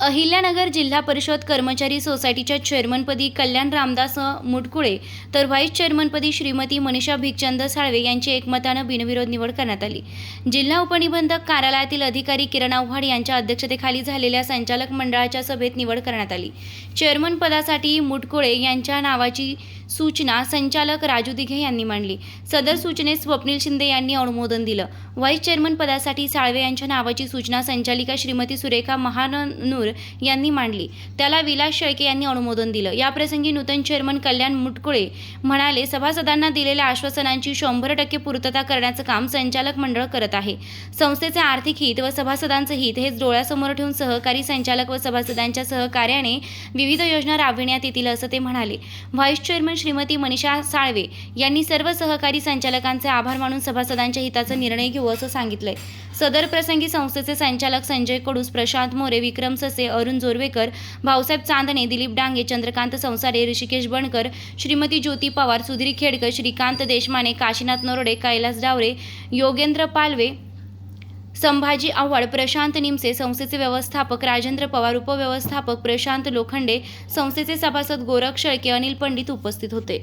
अहिल्यानगर जिल्हा परिषद कर्मचारी सोसायटीच्या चेअरमनपदी कल्याण रामदास मुटकुळे तर व्हाईस चेअरमनपदी श्रीमती मनीषा भिकचंद साळवे यांची एकमतानं बिनविरोध निवड करण्यात आली. जिल्हा उपनिबंधक कार्यालयातील अधिकारी किरण आव्हाड यांच्या अध्यक्षतेखाली झालेल्या संचालक मंडळाच्या सभेत निवड करण्यात आली. चेअरमन पदासाठी मुटकुळे यांच्या नावाची सूचना संचालक राजू दिघे यांनी मांडली. सदर सूचनेस स्वप्नील शिंदे यांनी अनुमोदन दिलं. व्हाईस चेअरमन पदासाठी साळवे यांच्या नावाची सूचना संचालिका श्रीमती सुरेखा महानूर यांनी मांडली. त्याला विलास शेळके यांनी अनुमोदन दिलं. याप्रसंगी नूतन चेअरमन कल्याण मुटकुळे म्हणाले सभासदांना दिलेल्या आश्वासनांची शंभर टक्के पूर्तता करण्याचं काम संचालक मंडळ करत आहे. संस्थेचे आर्थिक हित व सभासदांचं हित हेच डोळ्यासमोर ठेवून सहकारी संचालक व सभासदांच्या सहकार्याने विविध योजना राबविण्यात येतील असं ते म्हणाले. व्हाईस चेअरमन श्रीमती मनीषा साळवे यांनी सर्व सहकारी संचालकांचे आभार मानून सभासदांच्या हिताचा निर्णय घेऊ असं सांगितलंय. सदर प्रसंगी संस्थेचे संचालक संजय कडूस प्रशांत मोरे विक्रम ससे अरुण जोरवेकर भाऊसाहेब चांदणे दिलीप डांगे चंद्रकांत संसारे ऋषिकेश बणकर श्रीमती ज्योती पवार सुधीर खेडकर श्रीकांत देशमाने काशीनाथ नरोडे कैलास डावरे योगेंद्र पालवे संभाजी आव्हाड प्रशांत निमसे संस्थेचे व्यवस्थापक राजेंद्र पवार उपव्यवस्थापक प्रशांत लोखंडे संस्थेचे सभासद गोरख शेळके अनिल पंडित उपस्थित होते.